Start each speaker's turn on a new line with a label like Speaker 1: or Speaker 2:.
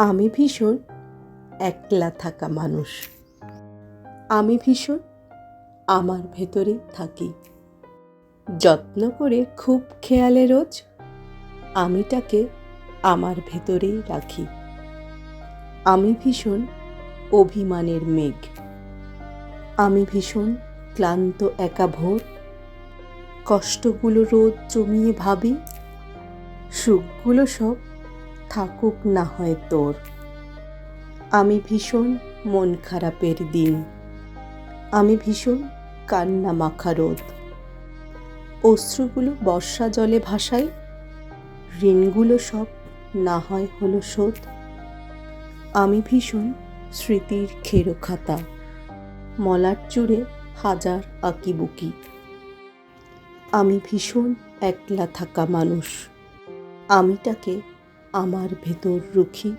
Speaker 1: আমি ভীষণ একলা থাকা মানুষ। আমি ভীষণ আমার ভেতরে থাকি। যত্ন করে খুব খেয়ালে রোজ আমিটাকে আমার ভেতরেই রাখি। আমি ভীষণ অভিমানের মেঘ। আমি ভীষণ ক্লান্ত, একা ভোর। কষ্টগুলো রোদ জমিয়ে ভাবি, সুখগুলো সব থাকুক না হয় তোর। আমি ভীষণ মন খারাপের দিন। আমি ভীষণ কান্না মাখা রোদ। অশ্রুগুলো বর্ষা জলে ভাসাই। ঋণগুলো সব না হয় হলো শোধ। আমি ভীষণ স্মৃতির খেরো খাতা মলার চূড়ে হাজার আঁকিবুকি। আমি ভীষণ একলা থাকা মানুষ। আমিটাকে আমার ভেতর রুখি।